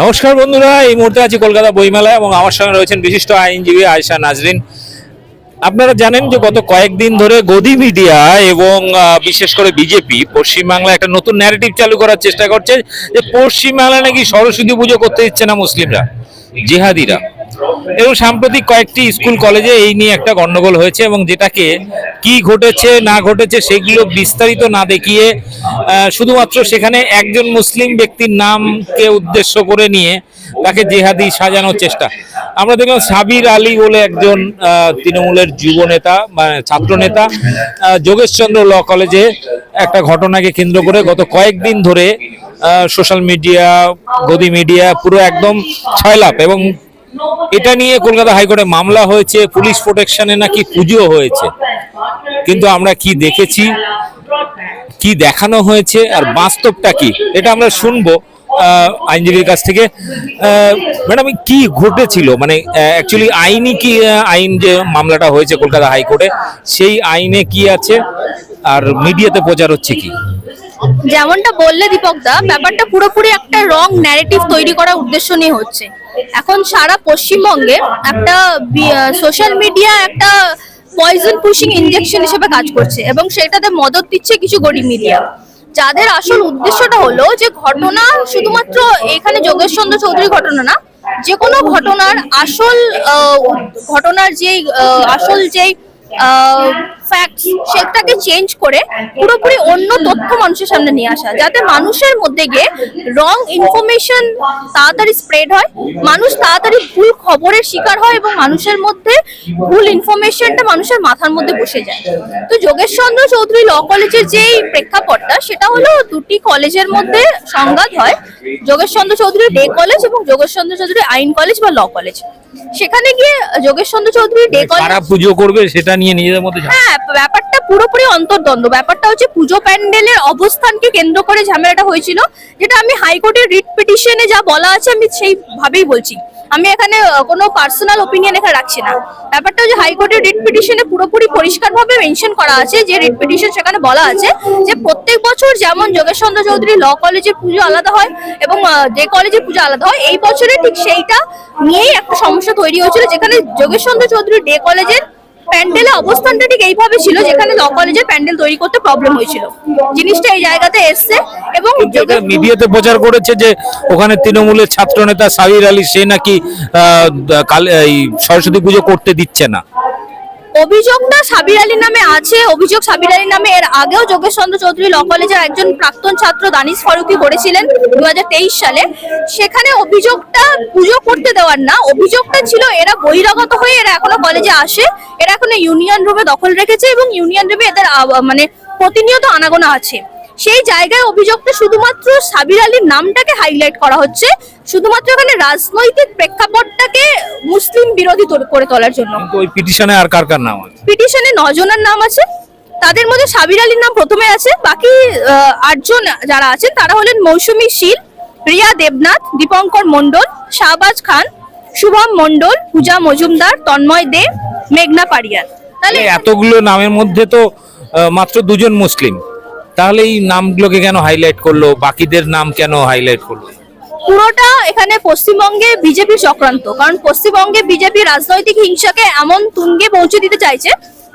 নমস্কার বন্ধুরা, এই মুহূর্তে আছি কলকাতা বইমেলায় এবং আমার সঙ্গে রয়েছেন বিশিষ্ট আইনজীবী আয়সা নাজরিন। আপনারা জানেন যে গত কয়েকদিন ধরে গদি মিডিয়া এবং বিশেষ করে বিজেপি পশ্চিমবাংলায় একটা নতুন ন্যারেটিভ চালু করার চেষ্টা করছে যে পশ্চিমবাংলা নাকি সরস্বতী পুজো করতে দিচ্ছে না মুসলিমরা, জেহাদিরা। এবং সাম্প্রতিক কয়েকটি স্কুল কলেজে এই নিয়ে একটা গণ্ডগোল হয়েছে এবং যেটাকে কি ঘটেছে, না ঘটেছে সেগুলো বিস্তারিত না দেখিয়ে শুধুমাত্র সেখানে একজন মুসলিম ব্যক্তির নামকে উদ্দেশ্য করে নিয়ে তাকে জেহাদি সাজানোর চেষ্টা। আমরা দেখলাম সাবির আলী বলে একজন তৃণমূলের যুব নেতা মানে ছাত্র নেতা যোগেশচন্দ্র ল কলেজে একটা ঘটনাকে কেন্দ্র করে গত কয়েকদিন ধরে সোশ্যাল মিডিয়া, গদি মিডিয়া পুরো একদম ছয়লাপ এবং এটা নিয়ে কলকাতা হাইকোর্টে মামলা হয়েছে, পুলিশ প্রোটেকশনে নাকি পুজো হয়েছে। কিন্তু আমরা কি দেখেছি, কি দেখানো হয়েছে, আর বাস্তবটা কি, এটা আমরা শুনব আইনজীবীর কাছ থেকে। ম্যাডাম, কি ঘটেছিল? মানে অ্যাকচুয়ালি আইনি কি আইন যে মামলাটা হয়েছে কলকাতা হাইকোর্টে, সেই আইনে কি আছে? আর মিডিয়াতে প্রচার হচ্ছে কি? যেমনটা বললে দীপক দা ব্যাপারটা পুরোপুরি একটা রং ন্যারেটিভ তৈরি করার উদ্দেশ্য নিয়ে হচ্ছে। এখন সারা পশ্চিমবঙ্গে একটা সোশ্যাল মিডিয়া একটা পয়জন পুশিং ইনজেকশন হিসেবে কাজ করছে এবং সেটাতে মদত দিচ্ছে কিছু গরিব মিডিয়া যাদের আসল উদ্দেশ্যটা হলো যে ঘটনা শুধুমাত্র এখানে যোগেশ চন্দ্র চৌধুরী ঘটনা না যে কোনো ঘটনার আসল ঘটনার আহ, আসল যেই ফ্যাক্ট সেটাকে চেঞ্জ করে পুরোপুরি অন্য তথ্য মানুষের সামনে নিয়ে আসা যাতে মানুষের মধ্যে গিয়ে রং ইনফরমেশন তাড়াতাড়ি স্প্রেড হয় মানুষ তাড়াতাড়ি ভুল খবরের শিকার হয় এবং মানুষের মধ্যে ভুল ইনফরমেশনটা মানুষের মাথার মধ্যে বসে যায়। তো যোগেশ চন্দ্র চৌধুরী ল কলেজের যেই প্রেক্ষাপটটা সেটা হলো দুটি কলেজের মধ্যে সংঘাত হয় যোগেশ চন্দ্র চৌধুরী ডে কলেজ এবং যোগেশ চন্দ্র চৌধুরী আইন কলেজ বা ল কলেজ সেখানে গিয়ে যোগেশ চন্দ্র চৌধুরী ডে কলেজ কারা পুজো করবে সেটা নিয়ে নিজেদের মধ্যে হ্যাঁ ব্যাপারটা পুরোপুরি অন্তর্দ্বন্দ্ব। ব্যাপারটা হচ্ছে পুজো প্যান্ডেলের অবস্থানকে কেন্দ্র করে ঝামেলাটা হয়েছিল, যেটা আমি হাইকোর্টের রিট পিটিশনে যা বলা আছে আমি সেইভাবেই বলছি। আমি এখানে কোনো পার্সোনাল ওপিনিয়ন এখানে রাখছি না। ব্যাপারটা হচ্ছে হাইকোর্টের রিট পিটিশনে পুরোপুরি পরিষ্কারভাবে মেনশন করা আছে, যে রিট পিটিশন সেখানে বলা আছে, যে প্রত্যেক বছর যেমন যোগেশ চন্দ্র চৌধুরী ল কলেজের পুজো আলাদা হয় এবং যে কলেজের পুজো আলাদা হয়, এই বছরে ঠিক সেইটা নিয়েই একটা সমস্যা তৈরি হয়েছিল, যেখানে যোগেশ চন্দ্র চৌধুরী ডে কলেজের প্যান্ডেলের অবস্থানটা ঠিক এইভাবে ছিল যেখানে ল কলেজে প্যান্ডেল তৈরি করতে প্রবলেম হয়েছিল। জিনিসটা এই জায়গাতে এসছে এবং মিডিয়াতে প্রচার করেছে যে ওখানে তৃণমূলের ছাত্র নেতা সাবির আলী সে নাকি আহ, কাল- এই সরস্বতী পুজো করতে দিচ্ছে না। অভিযোগটা সাবির আলী নামে আছে। অভিযোগ সাবির আলী নামে এর আগেও যোগেশ চন্দ্র চৌধুরী ল কলেজের একজন প্রাক্তন ছাত্র দানিশ ফারুকি করেছিলেন দু হাজার তেইশ সালে। সেখানে অভিযোগটা পুজো করতে দেওয়ার না। অভিযোগটা ছিল এরা বহিরাগত হয়ে এরা এখনও কলেজে আসে। এরা এখনও ইউনিয়ন রুমে দখল রেখেছে এবং ইউনিয়ন রুমে এদের মানে প্রতিনিয়ত আনাগোনা আছে। সেই জায়গায় অভিযোগটা শুধুমাত্র সাবির আলীর নামটাকে হাইলাইট করা হচ্ছে। শুধুমাত্র এখানে রাজনৈতিক প্রেক্ষাপটটাকে মুসলিম বিরোধী তোর- করে তোলার জন্য। ওই পিটিশনে আর কার কার নাম আছে? পিটিশনে নজনের নাম আছে। তাদের মধ্যে সাবির আলীর নাম প্রথমে আছে। বাকি আটজন যারা আছেন তারা হলেন মৌসুমী শীল রিয়া দেবনাথ দীপঙ্কর মণ্ডল শাহবাজ খান শুভম মণ্ডল পূজা মজুমদার তন্ময় দে মেঘনা পারিয়ার তাহলে এতগুলো নামের মধ্যে তো মাত্র দুজন মুসলিম। তাহলে এই নামগুলোকে কেন হাইলাইট করল? বাকিদের নাম কেন হাইলাইট করল? পুরোটা এখানে পশ্চিমবঙ্গে বিজেপি চক্রান্ত। কারণ পশ্চিমবঙ্গে বিজেপি রাজনৈতিক হিংসাকে এমন তুঙ্গে পৌঁছে দিতে চাইছে,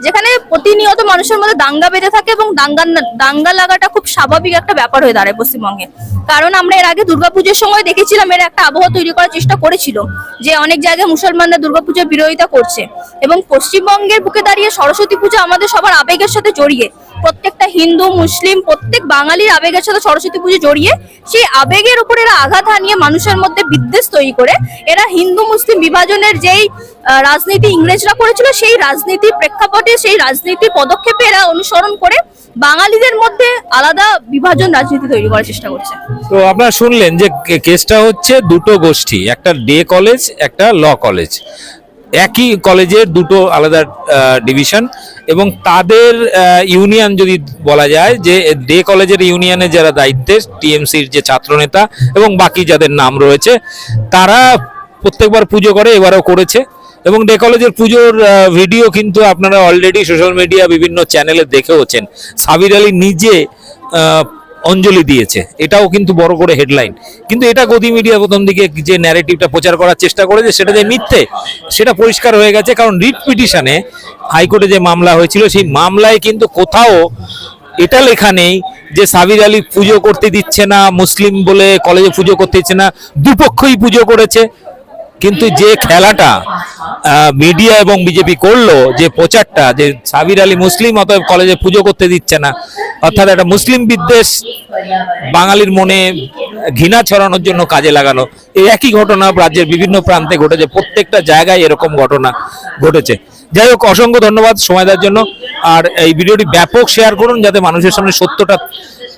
যেখানে প্রতিনিয়ত মানুষের মধ্যে দাঙ্গা বেঁধে থাকে এবং দাঙ্গা দাঙ্গা লাগাটা খুব স্বাভাবিক একটা ব্যাপার হয়ে দাঁড়ায় পশ্চিমবঙ্গে। কারণ আমরা এর আগে দুর্গাপুজোর সময় দেখেছিলাম, এর একটা আবহাওয়া তৈরি করার চেষ্টা করেছিল, যে অনেক জায়গায় মুসলমানরা দুর্গাপুজোর বিরোধিতা করছে। এবং পশ্চিমবঙ্গের বুকে দাঁড়িয়ে সরস্বতী পূজা আমাদের সবার আবেগের সাথে জড়িয়ে প্রত্যেকটা হিন্দু, মুসলিম, প্রত্যেক বাঙালির আবেগের সাথে সরস্বতী পুজো জড়িয়ে সেই আবেগের উপর এরা আঘাত হানিয়ে মানুষের মধ্যে বিদ্বেষ তৈরি করে। এরা হিন্দু, মুসলিম বিভাজনের যেই রাজনীতি ইংরেজরা করেছিল, সেই রাজনীতির প্রেক্ষাপটে, সেই রাজনীতির পদক্ষেপে এরা অনুসরণ করে বাঙালিদের মধ্যে আলাদা বিভাজন রাজনীতি তৈরি করার চেষ্টা করছে। তো আপনারা শুনলেন যে কেসটা হচ্ছে দুটো গোষ্ঠী, একটা ডে কলেজ, একটা ল কলেজ। একই কলেজের দুটো আলাদা ডিভিশন এবং তাদের ইউনিয়ন যদি বলা যায় যে ডে কলেজের ইউনিয়নে যারা দায়িত্বে টিএমসির যে ছাত্রনেতা এবং বাকি যাদের নাম রয়েছে, তারা প্রত্যেকবার পুজো করে, এবারও করেছে। এবং ডে কলেজের পুজোর ভিডিও কিন্তু আপনারা অলরেডি সোশ্যাল মিডিয়া বিভিন্ন চ্যানেলে দেখেওছেন। সাবির আলী নিজে অঞ্জলি দিয়েছে। এটাও কিন্তু বড় করে হেডলাইন কিন্তু এটা গদি মিডিয়া প্রথম দিকে যে ন্যারেটিভটা প্রচার করার চেষ্টা করেছে, সেটা যে মিথ্যে, সেটা পরিষ্কার হয়ে গেছে। কারণ রিট পিটিশনে হাইকোর্টে যে মামলা হয়েছিল, সেই মামলায় কিন্তু কোথাও এটা লেখা নেই যে সাবির আলী পুজো করতে দিচ্ছে না, মুসলিম বলে কলেজে পুজো করতে দিচ্ছে না, দুপক্ষই পুজো করেছে। কিন্তু যে খেলাটা মিডিয়া এবং বিজেপি করল, যে প্রচারটা, যে সাবির আলী মুসলিম অতএব কলেজে পুজো করতে দিচ্ছে না, অর্থাৎ একটা মুসলিম বিদ্বেষ বাঙালির মনে ঘৃণা ছড়ানোর জন্য কাজে লাগানো, এই একই ঘটনা রাজ্যের বিভিন্ন প্রান্তে ঘটেছে, প্রত্যেকটা জায়গায় এরকম ঘটনা ঘটেছে। যাই হোক, অসংখ্য ধন্যবাদ সময় দেওয়ার জন্য, আর এই ভিডিওটি ব্যাপক শেয়ার করুন যাতে মানুষের সামনে সত্যটা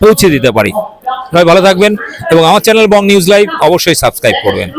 পৌঁছে দিতে পারি। সবাই ভালো থাকবেন, এবং আমার চ্যানেল বং নিউজ লাইভ অবশ্যই সাবস্ক্রাইব করবেন।